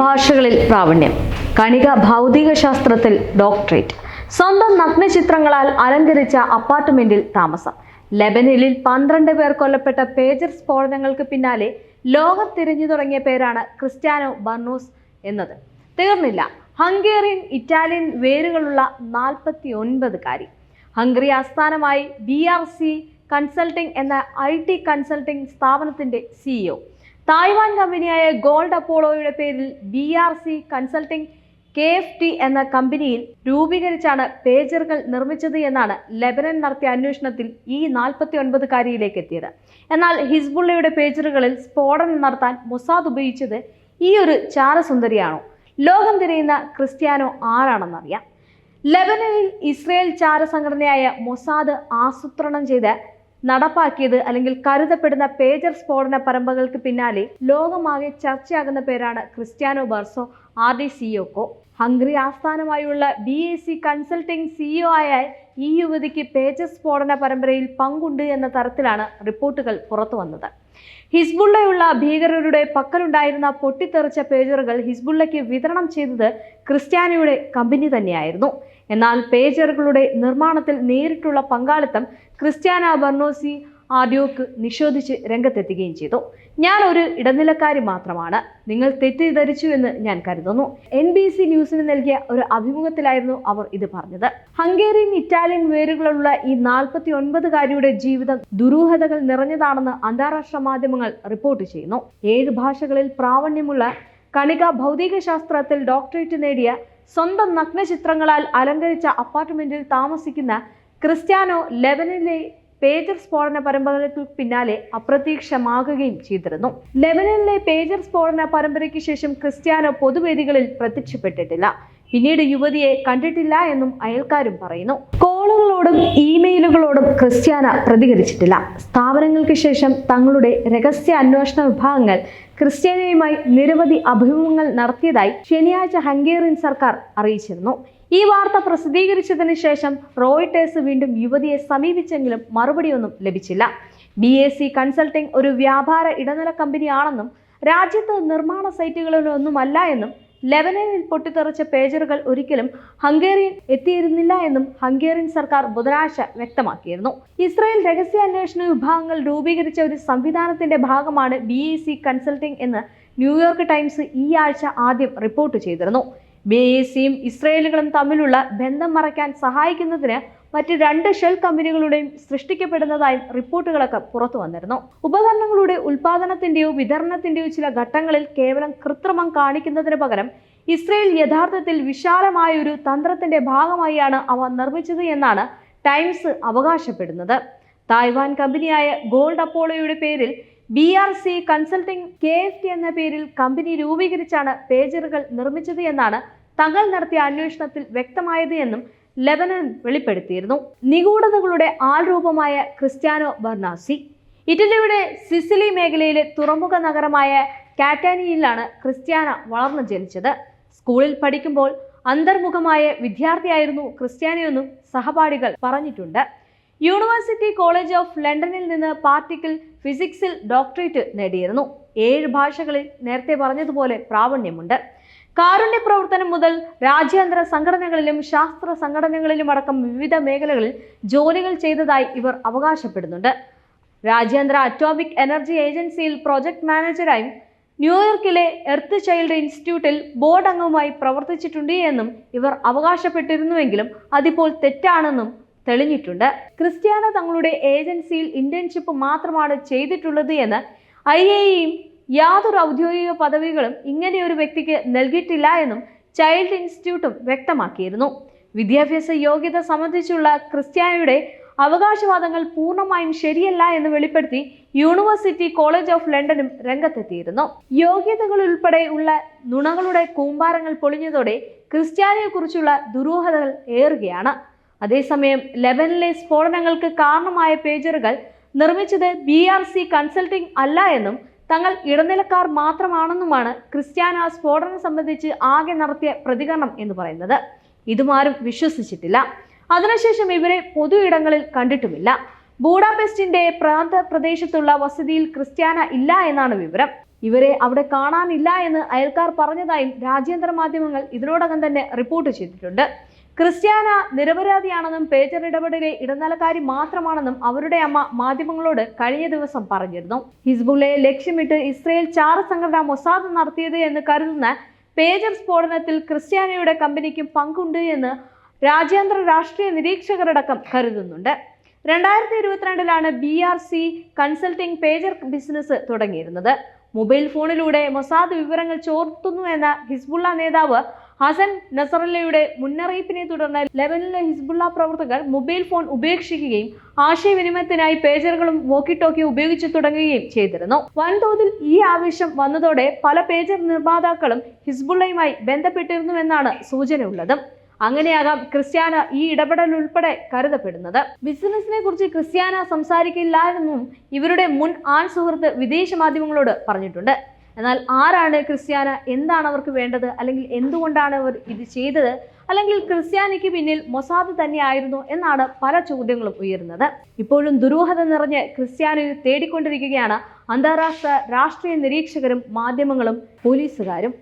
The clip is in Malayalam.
ഭാഷകളിൽ പ്രാവീണ്യം. കണിക ഭൗതിക ശാസ്ത്രത്തിൽ ഡോക്ടറേറ്റ്. സ്വന്തം നഗ്നചിത്രങ്ങളാൽ അലങ്കരിച്ച അപ്പാർട്ട്മെന്റിൽ താമസം. ലെബനിലിൽ പന്ത്രണ്ട് പേർ കൊല്ലപ്പെട്ട പേജർ സ്ഫോടനങ്ങൾക്ക് പിന്നാലെ ലോകം തിരിഞ്ഞു തുടങ്ങിയ പേരാണ് ക്രിസ്ത്യാനോ ബർണോസ് എന്നത്. തീർന്നില്ല. ഹംഗേറിയൻ ഇറ്റാലിയൻ വേരുകളുള്ള നാൽപ്പത്തി ഒൻപതുകാരി ഹംഗറി ആസ്ഥാനമായി ബി ആർ സി കൺസൾട്ടിംഗ് എന്ന ഐ ടി കൺസൾട്ടിംഗ് സ്ഥാപനത്തിന്റെ സിഇഒ തായ്വാൻ കമ്പനിയായ ഗോൾഡ് അപ്പോളോയുടെ പേരിൽ B R C consulting K F T എന്ന കമ്പനിയിൽ രൂപീകരിച്ചാണ് പേജറുകൾ നിർമ്മിച്ചത് എന്നാണ് ലെബനൻ നടത്തിയ അന്വേഷണത്തിൽ ഈ നാൽപ്പത്തി ഒൻപതുകാരിയിലേക്ക് എത്തിയത്. എന്നാൽ ഹിസ്ബുള്ളയുടെ പേജറുകളിൽ സ്ഫോടനം നടത്താൻ മുസാദ് ഉപയോഗിച്ചത് ഈ ഒരു ചാരസുന്ദരിയാണോ? ലോകം തിരയുന്ന ക്രിസ്ത്യാനോ ആരാണെന്നറിയാം. ലെബനനിൽ ഇസ്രയേൽ ചാരസംഘടനയായ മൊസാദ് ആസൂത്രണം ചെയ്ത് നടപ്പാക്കിയത് അല്ലെങ്കിൽ കരുതപ്പെടുന്ന പേജർ സ്ഫോടന പരമ്പകൾക്ക് പിന്നാലെ ലോകമാകെ ചർച്ചയാകുന്ന പേരാണ് ക്രിസ്ത്യാനോ ബർസോ ആർ ഡി സിഒക്കോ ഹംഗറി ആസ്ഥാനമായുള്ള B A C consulting CEO ആയ ഈ യുവതിക്ക് പേജസ് സ്ഫോടന പരമ്പരയിൽ പങ്കുണ്ട് എന്ന തരത്തിലാണ് റിപ്പോർട്ടുകൾ പുറത്തു വന്നത് ഹിസ്ബുള്ളയുള്ള ഭീകരരുടെ പക്കലുണ്ടായിരുന്ന പൊട്ടിത്തെറിച്ച പേജറുകൾ ഹിസ്ബുള്ളയ്ക്ക് വിതരണം ചെയ്തത് ക്രിസ്ത്യാനിയുടെ കമ്പനി തന്നെയായിരുന്നു. എന്നാൽ പേജറുകളുടെ നിർമ്മാണത്തിൽ നേരിട്ടുള്ള പങ്കാളിത്തം ക്രിസ്ത്യാന ബർണോസി ആദ്യോക്ക് നിഷേധിച്ച് രംഗത്തെത്തുകയും ചെയ്തു. ഞാൻ ഒരു ഇടനിലക്കാരി മാത്രമാണ്. നിങ്ങൾ തെറ്റിദ്ധരിച്ചു എന്ന് ഞാൻ കരുതുന്നു. എൻ ബി സി ന്യൂസിന് നൽകിയ ഒരു അഭിമുഖത്തിലായിരുന്നു അവർ ഇത് പറഞ്ഞത്. ഹംഗേറിയൻ ഇറ്റാലിയൻ വേരുകളുള്ള ഈ നാൽപ്പത്തി ഒൻപതുകാരിയുടെ ജീവിതം ദുരൂഹതകൾ നിറഞ്ഞതാണെന്ന് അന്താരാഷ്ട്ര മാധ്യമങ്ങൾ റിപ്പോർട്ട് ചെയ്യുന്നു. ഏഴ് ഭാഷകളിൽ പ്രാവണ്യമുള്ള കണിക ഭൗതിക ശാസ്ത്രത്തിൽ ഡോക്ടറേറ്റ് നേടിയ സ്വന്തം നഗ്നചിത്രങ്ങളാൽ അലങ്കരിച്ച അപ്പാർട്ട്മെന്റിൽ താമസിക്കുന്ന ക്രിസ്ത്യാനോ ലെബനിലെ പേജർ സ്ഫോടന പരമ്പരകൾക്ക് പിന്നാലെ അപ്രത്യക്ഷമാകുകയും ചെയ്തിരുന്നു. ലെബനനിലെ പേജർ സ്ഫോടന പരമ്പരയ്ക്ക് ശേഷം ക്രിസ്ത്യാനോ പൊതുവേദികളിൽ പ്രത്യക്ഷപ്പെട്ടിട്ടില്ല. പിന്നീട് യുവതിയെ കണ്ടിട്ടില്ല എന്നും അയൽക്കാരും പറയുന്നു. കോളുകളോടും ഇമെയിലുകളോടും ക്രിസ്ത്യാന പ്രതികരിച്ചിട്ടില്ല. സ്ഥാപനങ്ങൾക്ക് ശേഷം തങ്ങളുടെ രഹസ്യ അന്വേഷണ വിഭാഗങ്ങൾ ക്രിസ്ത്യാനയുമായി നിരവധി അഭിമുഖങ്ങൾ നടത്തിയതായി ശനിയാഴ്ച ഹംഗേറിയൻ സർക്കാർ അറിയിച്ചിരുന്നു. ഈ വാർത്ത പ്രസിദ്ധീകരിച്ചതിന് ശേഷം റോയിട്ടേഴ്സ് വീണ്ടും യുവതിയെ സമീപിച്ചെങ്കിലും മറുപടിയൊന്നും ലഭിച്ചില്ല. ബി എ സി കൺസൾട്ടിംഗ് ഒരു വ്യാപാര ഇടനില കമ്പനിയാണെന്നും രാജ്യത്ത് നിർമ്മാണ സൈറ്റുകളിലൊന്നുമല്ല എന്നും ലെബനനിൽ പൊട്ടിത്തെറിച്ച പേജറുകൾ ഒരിക്കലും ഹംഗേറിയൻ എത്തിയിരുന്നില്ല എന്നും ഹംഗേറിയൻ സർക്കാർ ബുധനാഴ്ച വ്യക്തമാക്കിയിരുന്നു. ഇസ്രായേൽ രഹസ്യാന്വേഷണ വിഭാഗങ്ങൾ രൂപീകരിച്ച ഒരു സംവിധാനത്തിന്റെ ഭാഗമാണ് ബി കൺസൾട്ടിംഗ് എന്ന് ന്യൂയോർക്ക് ടൈംസ് ഈ ആഴ്ച ആദ്യം റിപ്പോർട്ട് ചെയ്തിരുന്നു. ബി എ സിയും ഇസ്രയേലുകളും തമ്മിലുള്ള ബന്ധം മറയ്ക്കാൻ സഹായിക്കുന്നതിന് മറ്റ് രണ്ട് ഷെൽ കമ്പനികളുടെയും സൃഷ്ടിക്കപ്പെടുന്നതായും റിപ്പോർട്ടുകളൊക്കെ പുറത്തു വന്നിരുന്നു. ഉപകരണങ്ങളുടെ ഉൽപാദനത്തിന്റെയോ വിതരണത്തിന്റെയോ ചില ഘട്ടങ്ങളിൽ കേവലം കൃത്രിമം കാണിക്കുന്നതിന് പകരം ഇസ്രയേൽ യഥാർത്ഥത്തിൽ വിശാലമായ ഒരു തന്ത്രത്തിന്റെ ഭാഗമായാണ് അവ നിർമ്മിച്ചത് എന്നാണ് ടൈംസ് അവകാശപ്പെടുന്നത്. തായ്വാൻ കമ്പനിയായ ഗോൾഡ് അപ്പോളോയുടെ പേരിൽ B R C consulting K F T എന്ന പേരിൽ കമ്പനി രൂപീകരിച്ചാണ് പേജറുകൾ നിർമ്മിച്ചത് എന്നാണ് തങ്ങൾ നടത്തിയ അന്വേഷണത്തിൽ വ്യക്തമായത് എന്നും ലെബനൻ വെളിപ്പെടുത്തിയിരുന്നു. നിഗൂഢതകളുടെ ആൾരൂപമായ ക്രിസ്ത്യാനോ ബർണാസി. ഇറ്റലിയുടെ സിസിലി മേഖലയിലെ തുറമുഖ നഗരമായ കാറ്റാനിയിലാണ് ക്രിസ്ത്യാന വളർന്നു ജനിച്ചത്. സ്കൂളിൽ പഠിക്കുമ്പോൾ അന്തർമുഖമായ വിദ്യാർത്ഥിയായിരുന്നു ക്രിസ്ത്യാനിയെന്നും സഹപാഠികൾ പറഞ്ഞിട്ടുണ്ട്. യൂണിവേഴ്സിറ്റി കോളേജ് ഓഫ് ലണ്ടനിൽ നിന്ന് പാർട്ടിക്കിൾ ഫിസിക്സിൽ ഡോക്ടറേറ്റ് നേടിയിരുന്നു. ഏഴ് ഭാഷകളിൽ നേരത്തെ പറഞ്ഞതുപോലെ പ്രാവണ്യമുണ്ട്. കാരുണ്യ പ്രവർത്തനം മുതൽ രാജ്യാന്തര സംഘടനകളിലും ശാസ്ത്ര സംഘടനകളിലും അടക്കം വിവിധ മേഖലകളിൽ ജോലികൾ ചെയ്തതായി ഇവർ അവകാശപ്പെടുന്നുണ്ട്. രാജ്യാന്തര അറ്റോമിക് എനർജി ഏജൻസിയിൽ പ്രോജക്ട് മാനേജറായും ന്യൂയോർക്കിലെ എർത്ത് ചൈൽഡ് ഇൻസ്റ്റിറ്റ്യൂട്ടിൽ ബോർഡ് അംഗവുമായി പ്രവർത്തിച്ചിട്ടുണ്ട് എന്നും ഇവർ അവകാശപ്പെട്ടിരുന്നുവെങ്കിലും അതിപ്പോൾ തെറ്റാണെന്നും തെളിഞ്ഞിട്ടുണ്ട്. ക്രിസ്ത്യാന തങ്ങളുടെ ഏജൻസിയിൽ ഇന്റേൺഷിപ്പ് മാത്രമാണ് ചെയ്തിട്ടുള്ളത് എന്ന് ഐ എയും യാതൊരു ഔദ്യോഗിക പദവികളും ഇങ്ങനെയൊരു വ്യക്തിക്ക് നൽകിയിട്ടില്ല എന്നും ചൈൽഡ് ഇൻസ്റ്റിറ്റ്യൂട്ടും വ്യക്തമാക്കിയിരുന്നു. വിദ്യാഭ്യാസ യോഗ്യത സംബന്ധിച്ചുള്ള ക്രിസ്ത്യാനിയുടെ അവകാശവാദങ്ങൾ പൂർണമായും ശരിയല്ല എന്ന് വെളിപ്പെടുത്തി യൂണിവേഴ്സിറ്റി കോളേജ് ഓഫ് ലണ്ടനും രംഗത്തെത്തിയിരുന്നു. യോഗ്യതകൾ ഉൾപ്പെടെ ഉള്ള നുണകളുടെ കൂമ്പാരങ്ങൾ പൊളിഞ്ഞതോടെ ക്രിസ്ത്യാനിയെക്കുറിച്ചുള്ള ദുരൂഹതകൾ ഏറുകയാണ്. അതേസമയം ലെബനിലെ സ്ഫോടനങ്ങൾക്ക് കാരണമായ പേജറുകൾ നിർമ്മിച്ചത് ബി ആർ സി കൺസൾട്ടിംഗ് അല്ല എന്നും തങ്ങൾ ഇടനിലക്കാർ മാത്രമാണെന്നുമാണ് ക്രിസ്ത്യാന സ്ഫോടനം സംബന്ധിച്ച് ആകെ നടത്തിയ പ്രതികരണം എന്ന് പറയുന്നത്. ഇതുമാരും വിശ്വസിച്ചിട്ടില്ല. അതിനുശേഷം ഇവരെ പൊതു ഇടങ്ങളിൽ കണ്ടിട്ടുമില്ല. ബൂഡാപെസ്റ്റിന്റെ പ്രാന്ത പ്രദേശത്തുള്ള വസതിയിൽ ക്രിസ്ത്യാന ഇല്ല എന്നാണ് വിവരം. ഇവരെ അവിടെ കാണാനില്ല എന്ന് അയൽക്കാർ പറഞ്ഞതായും രാജ്യാന്തര മാധ്യമങ്ങൾ ഇതിനോടകം തന്നെ റിപ്പോർട്ട് ചെയ്തിട്ടുണ്ട്. ക്രിസ്ത്യാന നിരപരാധിയാണെന്നും പേജർ ഇടപെടലിലെ ഇടനിലക്കാരി മാത്രമാണെന്നും അവരുടെ അമ്മ മാധ്യമങ്ങളോട് കഴിഞ്ഞ ദിവസം പറഞ്ഞിരുന്നു. ഹിസ്ബുള്ളയെ ലക്ഷ്യമിട്ട് ഇസ്രയേൽ ചാര സംഘടന മൊസാദ് നടത്തിയത് എന്ന് കരുതുന്ന പേജർ സ്ഫോടനത്തിൽ ക്രിസ്ത്യാനയുടെ കമ്പനിക്കും പങ്കുണ്ട് എന്ന് രാജ്യാന്തര രാഷ്ട്രീയ നിരീക്ഷകരടക്കം കരുതുന്നുണ്ട്. രണ്ടായിരത്തി ഇരുപത്തിരണ്ടിലാണ് B R C consulting pager business തുടങ്ങിയിരുന്നത്. Mobile ഫോണിലൂടെ മൊസാദ് വിവരങ്ങൾ ചോർത്തുന്നു എന്ന ഹിസ്ബുള്ള നേതാവ് ഹസൻ നസറല്ലയുടെ മുന്നറിയിപ്പിനെ തുടർന്ന് ലെബനിലെ ഹിസ്ബുള്ള പ്രവർത്തകർ മൊബൈൽ ഫോൺ ഉപേക്ഷിക്കുകയും ആശയവിനിമയത്തിനായി പേജറുകളും വോക്കി ടോക്കി ഉപയോഗിച്ചു തുടങ്ങുകയും ചെയ്തിരുന്നു. വൻതോതിൽ ഈ ആവശ്യം വന്നതോടെ പല പേജർ നിർമ്മാതാക്കളും ഹിസ്ബുള്ളയുമായി ബന്ധപ്പെട്ടിരുന്നുവെന്നാണ് സൂചനയുള്ളത്. അങ്ങനെയാകാം ക്രിസ്ത്യാന ഈ ഇടപെടൽ ഉൾപ്പെടെ കരുതപ്പെടുന്നത്. ബിസിനസിനെ കുറിച്ച് ക്രിസ്ത്യാന സംസാരിക്കില്ല എന്നും ഇവരുടെ മുൻ ആൺ സുഹൃത്ത് വിദേശ മാധ്യമങ്ങളോട് പറഞ്ഞിട്ടുണ്ട്. എന്നാൽ ആരാണ് ക്രിസ്ത്യാന? എന്താണ് അവർക്ക് വേണ്ടത്? അല്ലെങ്കിൽ എന്തുകൊണ്ടാണ് അവർ ഇത് ചെയ്തത്? അല്ലെങ്കിൽ ക്രിസ്ത്യാനിക്ക് പിന്നിൽ മൊസാദ് തന്നെയായിരുന്നു എന്നാണ് പല ചോദ്യങ്ങളും ഉയരുന്നത്. ഇപ്പോഴും ദുരൂഹത നിറഞ്ഞ് ക്രിസ്ത്യാനിയെ തേടിക്കൊണ്ടിരിക്കുകയാണ്. അന്താരാഷ്ട്ര രാഷ്ട്രീയ നിരീക്ഷകരും മാധ്യമങ്ങളും പോലീസുകാരും.